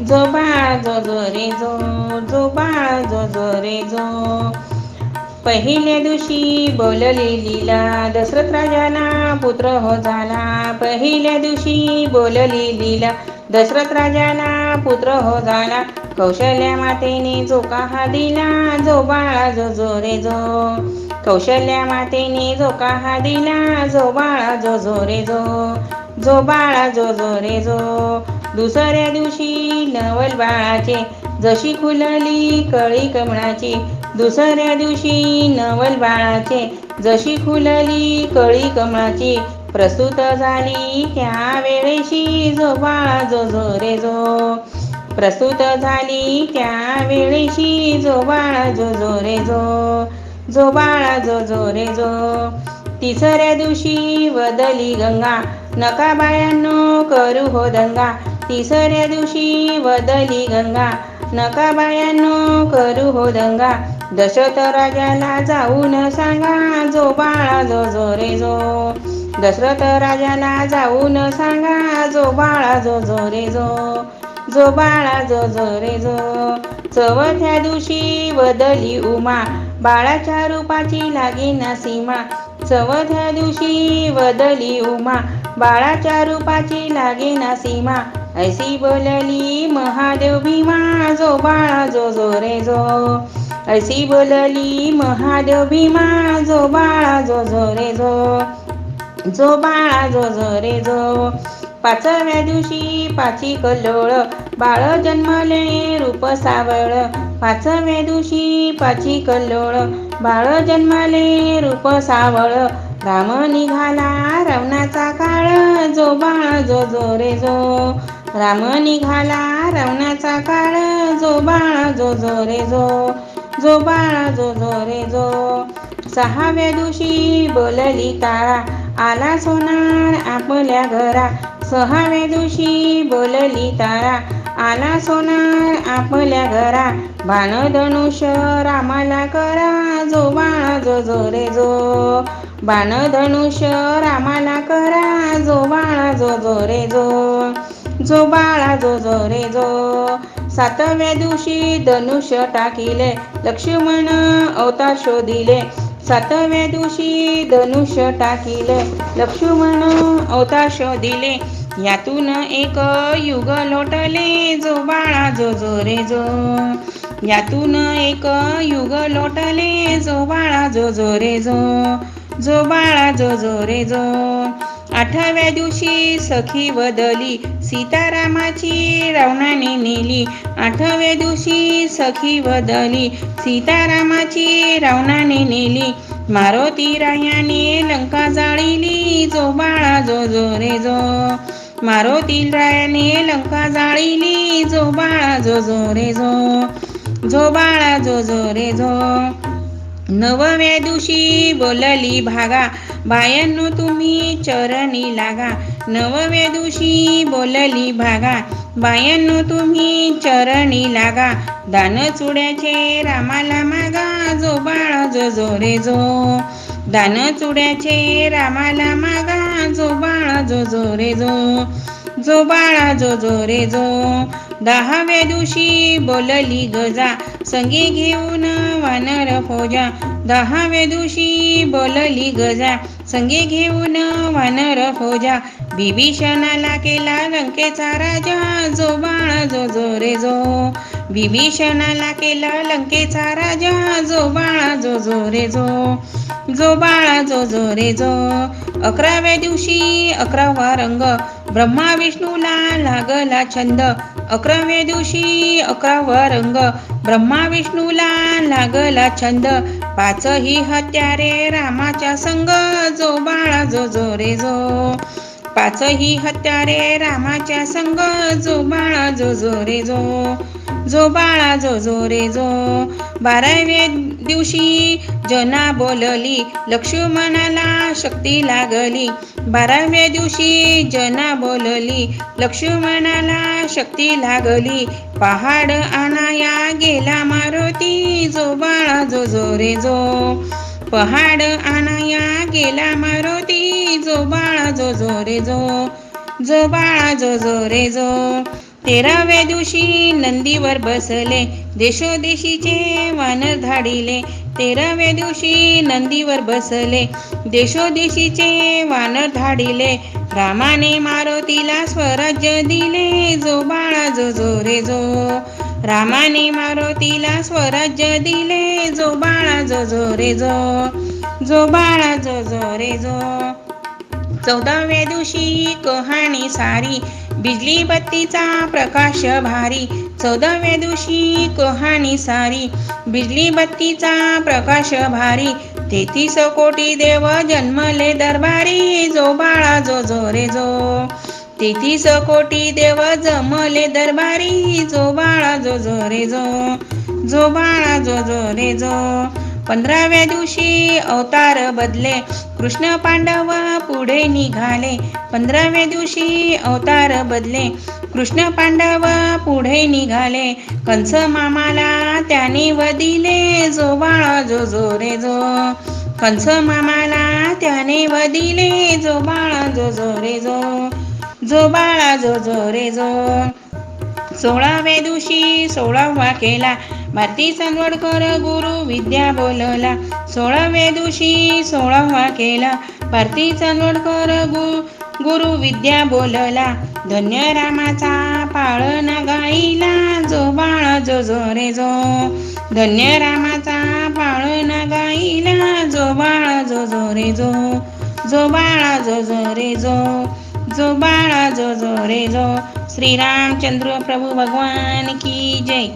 जो बाळा जो जो रे जो जो बाळा जो जो रे जो. पहिल्या दिवशी बोलली लीला दशरथ राजाना पुत्र हो झाला. पहिल्या दिवशी बोलली लीला दशरथ राजाला पुत्र हो झाला. कौशल्या मातेने जो काहा दिला जो बाळा जो जो रे जो. कौशल्या मातेने जो काहा दिला जो बाळा जो जो रे जो. जो बाळा जो जो रे जो. दुसऱ्या दिवशी नवल बाळाचे जशी खुलली कळी कमळाची. दुसऱ्या दिवशी नवल बाळाचे जशी खुलली कळी कमळाची. प्रसूत झाली त्या वेळेशी जो बाळा जो जो रे जो. प्रसूत झाली त्या वेळेशी जो बाळा जो जो रे जो. जो बाळा जो जो रे जो. तिसऱ्या दिवशी वदली गंगा नका बायांनो करू हो दंगा. तिसऱ्या दिवशी बदली गंगा. नका बायांनो करू हो दंगा. दशरथ राजाला जाऊन सांगा जो बाळा जो जो रे जो. दशरथ राजाला जाऊन सांगा जो बाळा जो जो रे जो. जो बाळा जो जो रे जो. चौथ्या दिवशी बदली उमा. बाळाच्या रूपाची लागे ना सीमा. चवथ्या दिवशी बदली उमा. बाळाच्या रूपाची लागे ना सीमा. ऐसी बोलली महादेव भीमा जो बाळा जो जो रे जो. ऐसी बोलली महादेव भीमा जो बाळा जो जो रे जो. जो बाळा जो जो रे जो. पाचव्या दिवशी पाची कल्लोळ बाळ जन्मले रूप सावळ. पाचव्या दिवशी पाची कल्लोळ बाळ जन्मले रूप सावळ. राम निघाला रावणाचा काळ जो बाळ जो जो रे जो. राम निघाला रावणाचा काळ जो बाळ जो जो रे जो जो बाळा जो जो रे जो. सहाव्या दिवशी बोलली काळा आला सोनार आपल्या घरा. सहाव्या दिवशी बोलली तारा आला सोनार आपल्या घरा. बाणधनुष रामाला करा जो बाळा जो जो रे जो. बाणधनुष रामाला करा जो बाळा जो जो रे जो. जो बाळा जो जो रे जो. सातव्या दिवशी धनुष्य टाकिले लक्ष्मण अवतार शोधिले. सातव्या दिवशी धनुष्य टाकिले लक्ष्मण अवतार शोधिले. यातून एक युग लोटले जो बाळा जो जो रे जो. यातून एक युग लोटले जो बाळा जो जो रे जो. जो बाळा जो जो रे जो. आठव्या दिवशी सखी बदली सीतारामाची रावणाने नेली. आठव्या दिवशी सखी बदली सीतारामाची रावणाने नेली. मारुती रायाने लंका जाळीली जो बाळा जो जो रे जो. मारुती रायाने लंका जाळीली जो बाळा जो जो रे जो. जो बाळा जो जो रे जो. नवव्या दिवशी बोलली भागा बायांनो तुम्ही चरणी लागा. नवव्या दिवशी बोलली भागा बायांनो तुम्ही चरणी लागा. दान चुड्याचे रामाला मागा जो बाळ जो जो रे जो. दान चुड्याचे रामाला मागा जो बाळ जो जो रे जो. जो बाळा जो जो रे जो. दहाव्या दिवशी बोलली गजा संगी घेऊन वानर फौजा दहाव्या दिवशी बोलली गजा संगी घेऊन वानर फौजा बिभीषणाला केला लंकेचा राजा. जो बाळा जो जो रे जो. बिभीषणाला केला लंकेचा राजा. जो बाळा जो जो रे जो. जो बाळा जो जो रे जो. अकराव्या दिवशी अकरावा रंग. ब्रह्मा विष्णूला लागला छंद. अकराव्या दिवशी अकरावा रंग ब्रह्मा विष्णूला लागला छंद. पाचही हत्यारे रामाच्या संग. जो बाळा जो जो रे जो. पाचही हत्यारे रामाच्या संग जो बाळा जो जो रे जो. जो बाळा जो जो रे जो. बाराव्या दिवशी जना बोलली लक्ष्मणाला शक्ती लागली. बाराव्या दिवशी जना बोलली लक्ष्मणाला शक्ती लागली. पहाड आणाया गेला मारुती जो बाळा जो जो रे जो. पहाड आणाया गेला मारुती. जो बाळा जो जो रे जो जो बाळा जो जो रे जो. तेराव्या दिवशी नंदीवर बसले. देशोदेशीचे वानर धाडिले तेराव्या दिवशी नंदीवर बसले. देशोदेशीचे वानर धाडिले रामाने मारुतीला स्वराज्य दिले. जो बाळा जो जो रे जो. रामाने मारुतीला स्वराज्य दिले. जो बाळा जो जो रे जो जो बाळा जो जो रे जो. चौदाव्या दिवशी कहाणी सारी बिजली बत्तीचा प्रकाश भारी. चौदाव्या दिवशी कहाणी सारी बिजली बत्तीचा प्रकाश भारी. तेहतीस कोटी देव जन्मले दरबारी. जो बाळा जो जो रे जो. तेहतीस कोटी देव जमले दरबारी. जो बाळा जो जो रे जो जो बाळा जो जो रे जो. पंधराव्या दिवशी अवतार बदले. कृष्ण पांडव पुढे निघाले. पंधराव्या दिवशी अवतार बदले. कृष्ण पांडव पुढे निघाले. कंस मामाला त्याने वदिले. जो बाळा जो जो रे जो. कंस मामाला त्याने वदिले. जो बाळा जो जो रे जो. जो बाळा जो जो रे जो. सोळाव्या दिवशी सोळावा केला. भारती सांगवडकर गुरु विद्या बोलला. सोळाव्या दिवशी सोळावा केला. भारती चांदवडकर गु गुरु विद्या बोलला. धन्य रामाचा पाळणा गाईला. जो बाळा जो जो रे जो. धन्य रामाचा पाळणा गाईला. जो बाळा जो जो रे जो. जो बाळा जो जो रे जो. जो बाळा जो जो रे जो. श्रीरामचंद्र प्रभु भगवान की जय.